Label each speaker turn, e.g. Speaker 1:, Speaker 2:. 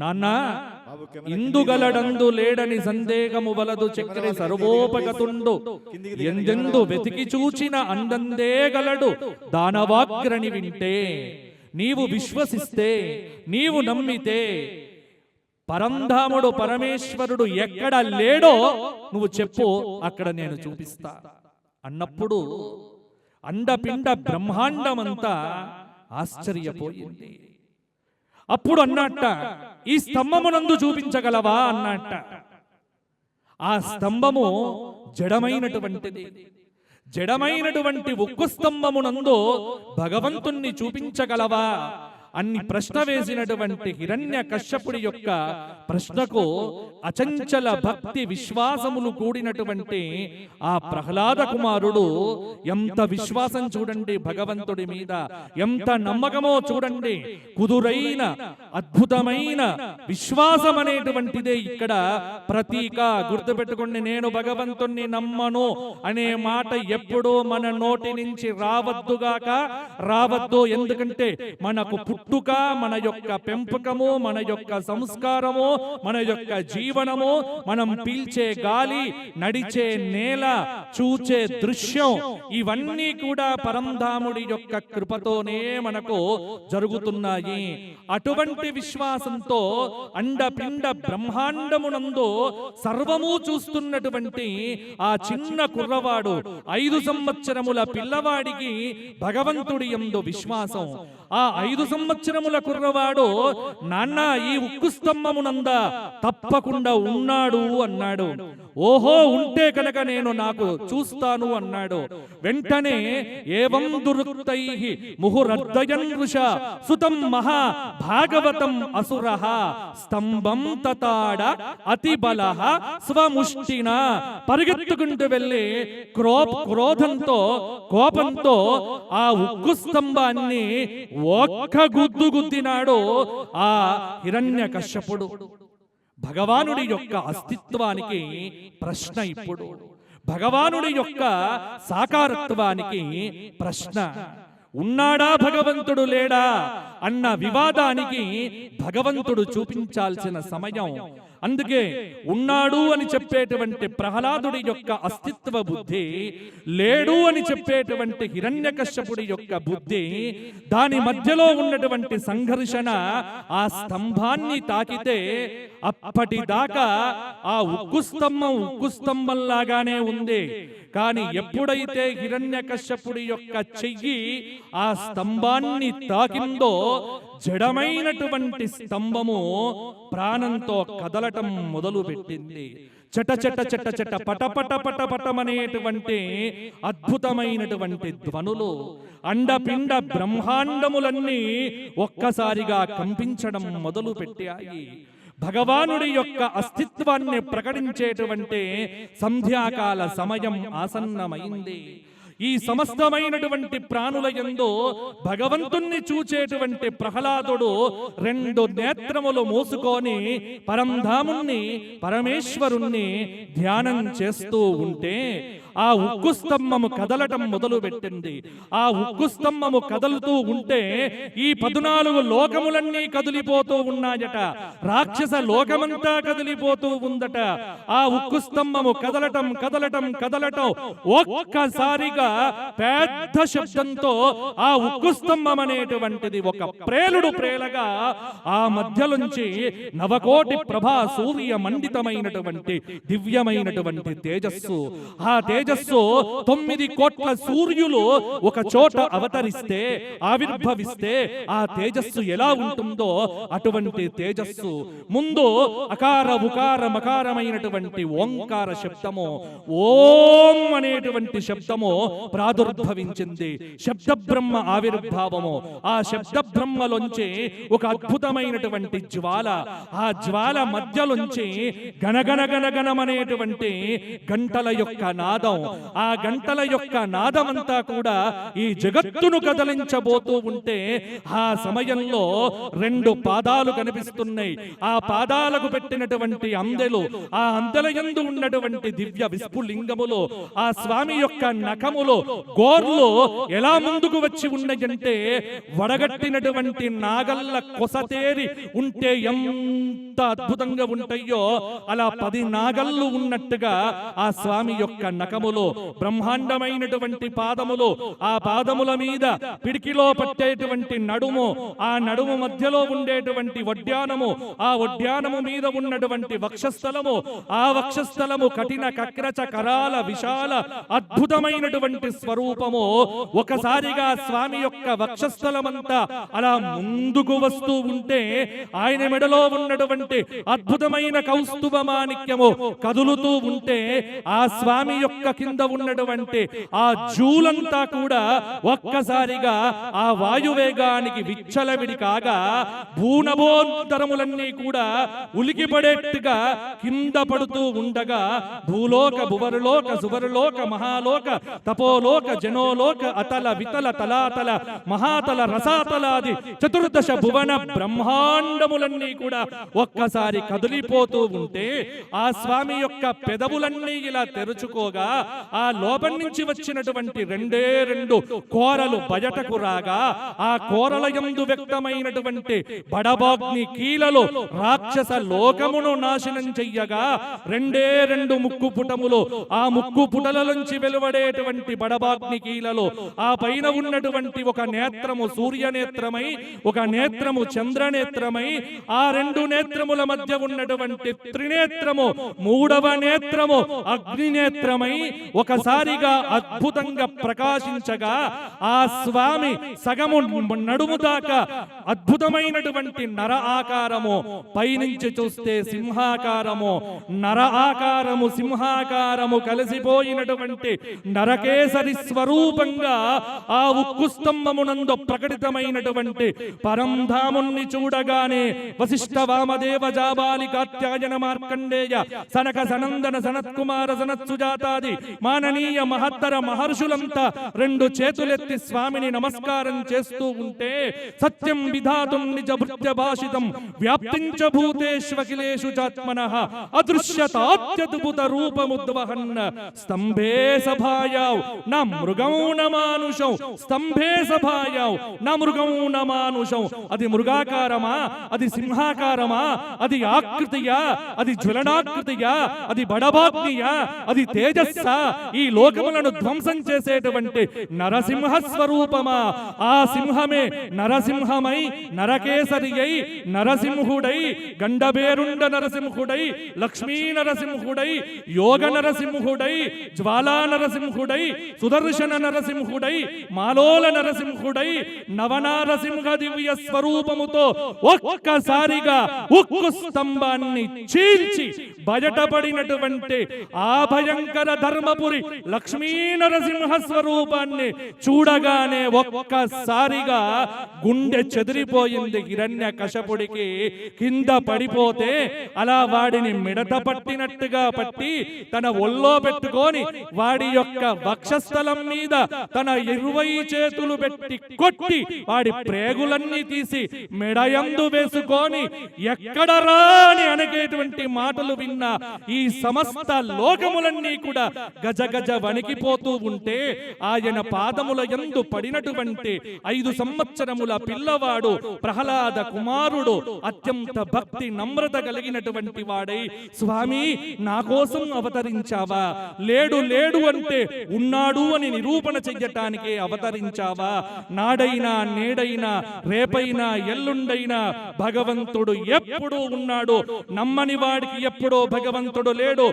Speaker 1: నాన్న ఇందుగలడందు లేడని సందేహము వలదు చక్రి సర్వోపగతుండు. ఎందెందు వెతికి చూచిన అందందే గలడు. దానవాగ్రని వింటే నీవు విశ్వసిస్తే నీవు నమ్మితే పరంధాముడు పరమేశ్వరుడు ఎక్కడ లేడో నువ్వు చెప్పు అక్కడ నేను చూపిస్తా. అన్నప్పుడు అండపిండ బ్రహ్మాండమంతా ఆశ్చర్యపోయింది. అప్పుడు అన్నట్ట ఈ స్తంభమునందు చూపించగలవా? అన్నట్ట ఆ స్తంభము జడమైనటువంటిది. జడమైనటువంటి ఉక్కు స్తంభమునందు భగవంతుణ్ణి చూపించగలవా అన్ని ప్రశ్న వేసినటువంటి హిరణ్య కశ్యపుడి యొక్క ప్రశ్నకు అచంచల భక్తి విశ్వాసములు కూడినటువంటి ఆ ప్రహ్లాద కుమారుడు ఎంత విశ్వాసం చూడండి భగవంతుడి మీద ఎంత నమ్మకమో చూడండి. కుదురైన అద్భుతమైన విశ్వాసం అనేటువంటిదే ఇక్కడ ప్రతీక. గుర్తుపెట్టుకోండి నేను భగవంతుణ్ణి నమ్మను అనే మాట ఎప్పుడూ మన నోటి నుంచి రావద్దుగాక రావద్దు ఎందుకంటే మనకు పుట్టుక మన యొక్క పెంపకము మన యొక్క సంస్కారము మన యొక్క జీవ జీవనము మనం పీల్చే గాలి నడిచే నేల చూచే దృశ్యం ఇవన్నీ కూడా పరంధాముడి యొక్క కృపతోనే మనకు జరుగుతున్నాయి. అటువంటి విశ్వాసంతో అండపిండ బ్రహ్మాండమునందు సర్వము చూస్తున్నటువంటి ఆ చిన్న కుర్రవాడు ఐదు సంవత్సరముల పిల్లవాడికి భగవంతుడి ఎందు విశ్వాసం. ఆ ఐదు సంవత్సరముల కుర్రవాడు నాన్న ఈ ఉక్కు స్తంభమునంద తప్పకుండా ఉన్నాడు అన్నాడు. ఓహో ఉంటే కనుక నేను నాకు చూస్తాను అన్నాడు. వెంటనే ఏవం దురుక్తై ముహురద్దయం ఋష సుతం మహా భాగవతం అసుర స్తంభం తతాడ అతి బల స్వముష్టిన పరిగెత్తుకుంటూ వెళ్ళి క్రో క్రోధంతో కోపంతో ఆ ఉక్కు స్తంభాన్ని ఒక్క గుద్దు గుద్దినాడు ఆ హిరణ్య కశ్యపుడు భగవానుడి యొక్క అస్తిత్వానికి ప్రశ్న ఇప్పుడు. భగవానుడి యొక్క సాకారత్వానికి ప్రశ్న. ఉన్నాడా భగవంతుడు లేడా అన్న వివాదానికి భగవంతుడు చూపించాల్సిన సమయం అందుకే ఉన్నాడు అని చెప్పేటువంటి ప్రహ్లాదుడి యొక్క అస్తిత్వ బుద్ధి లేడు అని చెప్పేటువంటి హిరణ్యకశ్యపుడి యొక్క బుద్ధి దాని మధ్యలో ఉన్నటువంటి సంఘర్షణ ఆ స్తంభాన్ని తాకితే అప్పటిదాకా ఆ ఉక్కు స్తంభం ఉక్కు స్తంభంలాగానే ఉంది. కానీ ఎప్పుడైతే హిరణ్యకశ్యపుడి యొక్క చెయ్యి ఆ స్తంభాన్ని తాకిందో జడమైనటువంటి స్తంభము ప్రాణంతో కదలటం మొదలు పెట్టింది. చట చట చట చట పట పట పట పటమనేటువంటి అద్భుతమైనటువంటి ధ్వనులు అండపిండ బ్రహ్మాండములన్నీ ఒక్కసారిగా కంపించడం మొదలు పెట్టాయి. భగవానుడి యొక్క అస్తిత్వాన్ని ప్రకటించేటువంటి సంధ్యాకాల సమయం ఆసన్నమైంది. ఈ సమస్తమైనటువంటి ప్రాణుల యందు భగవంతుణ్ణి చూచేటువంటి ప్రహ్లాదుడు రెండు నేత్రములు మూసుకొని పరంధాముణ్ణి పరమేశ్వరుణ్ణి ధ్యానం చేస్తూ ఉంటే ఆ ఉక్కు స్తంభము కదలటం మొదలు పెట్టింది ఆ ఉక్కు స్తంభము కదులుతూ ఉంటే ఈ పద్నాలుగు లోకములన్నీ కదిలిపోతూ ఉన్నాయట. రాక్షస లోకమంతా కదిలిపోతూ ఉందట. ఆ ఉక్కు స్తంభము కదలటం కదలటం కదలటం ఒక్కసారిగా పెద్ద శబ్దంతో ఆ ఉక్కు స్తంభం అనేటువంటిది ఒక ప్రేలుడు ప్రేలగా ఆ మధ్యలోంచి నవకోటి ప్రభా సూర్య మండితమైనటువంటి దివ్యమైనటువంటి తేజస్సు. ఆ తేజస్సు తొమ్మిది కోట్ల సూర్యులు ఒక చోట అవతరిస్తే ఆవిర్భవిస్తే ఆ తేజస్సు ఎలా ఉంటుందో అటువంటి తేజస్సు. ముందు అకార ఉకార మకారమైనటువంటి ఓంకార శబ్దము ఓం అనేటువంటి శబ్దము ప్రాదుర్భవించింది. శబ్ద బ్రహ్మ ఆవిర్భావము. ఆ శబ్ద బ్రహ్మలోంచి ఒక అద్భుతమైనటువంటి జ్వాల ఆ జ్వాల మధ్యలోంచి గణగణ గణగణమనేటువంటి గంటల యొక్క నాదం నాదం ఆ గంటల యొక్క నాదమంతా కూడా ఈ జగత్తును కదలించబోతూ ఉంటే ఆ సమయంలో రెండు పాదాలు కనిపిస్తున్నాయి. ఆ పాదాలకు పెట్టినటువంటి అందెలు ఆ అందెల యందు ఉన్నటువంటి దివ్య విస్ఫులింగములో ఆ స్వామి యొక్క నఖములో గోర్లు ఎలా ముందుకు వచ్చి ఉన్నాయంటే వడగట్టినటువంటి నాగల్ల కొసతేరి ఉంటే ఎంత అద్భుతంగా ఉంటాయో అలా పది నాగళ్ళు ఉన్నట్టుగా ఆ స్వామి యొక్క నఖములో బ్రహ్మాండమైనటువంటి పాదములు ఆ పాదముల మీద పిడికిలో పట్టేటువంటి నడుము ఆ నడుము మధ్యలో ఉండేటువంటి వడ్డానము ఆ వడ్డానము మీద ఉన్నటువంటి వక్షస్థలము ఆ వక్షస్థలము కఠిన కక్రచ కరాల విశాల అద్భుతమైనటువంటి స్వరూపము. ఒకసారిగా స్వామి యొక్క వక్షస్థలమంతా అలా ముందుకు వస్తూ ఉంటే ఆయన మెడలో ఉన్నటువంటి అద్భుతమైన కౌస్తుభ మాణిక్యము కదులుతూ ఉంటే ఆ స్వామి యొక్క కింద ఉన్నటువంటి ఆ జూలంతా కూడా ఒక్కసారిగా ఆ వాయువేగానికి విచ్చలవిడి కాగా భూనభోంతరములన్నీ కూడా ఉలికిపడేట్టుగా కింద పడుతూ ఉండగా భూలోక భువరులోక సువరులోక మహాలోక తపోలోక జనోలోక అతల వితల తలాతల మహాతల రసాతలాది చతుర్దశ భువన బ్రహ్మాండములన్నీ కూడా ఒక్కసారి కదిలిపోతూ ఉంటే ఆ స్వామి యొక్క పెదవులన్నీ ఇలా తెరుచుకోగా ఆ లోపం నుంచి వచ్చినటువంటి రెండే రెండు కోరలు బయటకు రాగా ఆ కోరల ఎందు వ్యక్తమైనటువంటి బడబాగ్ని కీలలో రాక్షస లోకమును నాశనం చెయ్యగా రెండే రెండు ముక్కు పుటములు ఆ ముక్కు పుటల నుంచి వెలువడేటువంటి బడబాగ్ని కీలలో ఆ పైన ఉన్నటువంటి ఒక నేత్రము సూర్య నేత్రమై ఒక నేత్రము చంద్ర నేత్రమై ఆ రెండు నేత్రముల మధ్య ఉన్నటువంటి త్రినేత్రము మూడవ నేత్రము అగ్ని నేత్రమై ఒకసారిగా అద్భుతంగా ప్రకాశించగా ఆ స్వామి సగము నడుము దాకా అద్భుతమైనటువంటి నర ఆకారము పైనుంచి చూస్తే సింహాకారము నర ఆకారము సింహాకారము కలిసిపోయినటువంటి నరకేసరి స్వరూపంగా ఆ ఉక్కు స్తంభమునందు ప్రకటితమైనటువంటి పరంధాముణ్ణి చూడగానే వశిష్ఠ వామదేవ జాబాలి కాత్యాయన మార్కండేయ సనక సనందన సనత్కుమార సనత్సుజాతాది మాననీయ మహత్తర మహర్షులంతా రెండు చేతులెత్తి స్వామిని నమస్కారం చేస్తూ ఉంటే సత్యం విధాతం నిజ భృత్య భాషితం వ్యాప్తించ భూతేష్వకిలేషు చాత్మన అదృశ్యతాత్యద్భుత రూపముద్వహన్ స్తంభే సభాయావ్ నా మృగం న మానుషం స్తంభే సభాయావ్ నా మృగం న మానుషం అది మృగాకారమా అది సింహాకారమా అది ఆకృతియా అది జ్వలనాకృతియా అది బడబాగ్నియా అది తేజస్ తెలుసా? ఈ లోకములను ధ్వంసం చేసేటువంటి నరసింహ స్వరూపమా ఆ సింహమే నరసింహమై నరకేసరి అయి నరసింహుడై గండబేరుండ నరసింహుడై లక్ష్మీ నరసింహుడై యోగ నరసింహుడై జ్వాలా నరసింహుడై సుదర్శన నరసింహుడై మాలోల నరసింహుడై నవనారసింహ దివ్య స్వరూపముతో ఒక్కసారిగా ఉక్కు స్తంభాన్ని చీల్చి బయటపడినటువంటి ఆ భయంకర ధర్మపురి లక్ష్మీ నరసింహ స్వరూపాన్ని చూడగానే ఒక్కసారిగా గుండె చెదిరిపోయింది హిరణ్య కశపుడికి. కింద పడిపోతే అలా వాడిని మిడత పట్టినట్టుగా పట్టి తన ఒళ్ళో పెట్టుకొని వాడి యొక్క వక్షస్థలం మీద తన ఇరవై చేతులు పెట్టి కొట్టి వాడి ప్రేగులన్నీ తీసి మెడయందు వేసుకొని ఎక్కడ రాని అనేటువంటి మాటలు విన్న ఈ సమస్త లోకములన్నీ కూడా గజ గజ వణికిపోతూ ఉంటే ఆయన పాదముల ఎందు పడినటువంటి ఐదు సంవత్సరముల పిల్లవాడు ప్రహ్లాద కుమారుడు అత్యంత భక్తి నమ్రత కలిగినటువంటి వాడై స్వామి నా కోసం అవతరించావా? లేడు లేడు అంటే ఉన్నాడు అని నిరూపణ చెయ్యటానికే అవతరించావా? నాడైనా నేడైనా రేపైనా ఎల్లుండైనా భగవంతుడు ఎప్పుడూ ఉన్నాడు. నమ్మని వాడికి ఎప్పుడో భగవంతుడు లేడు.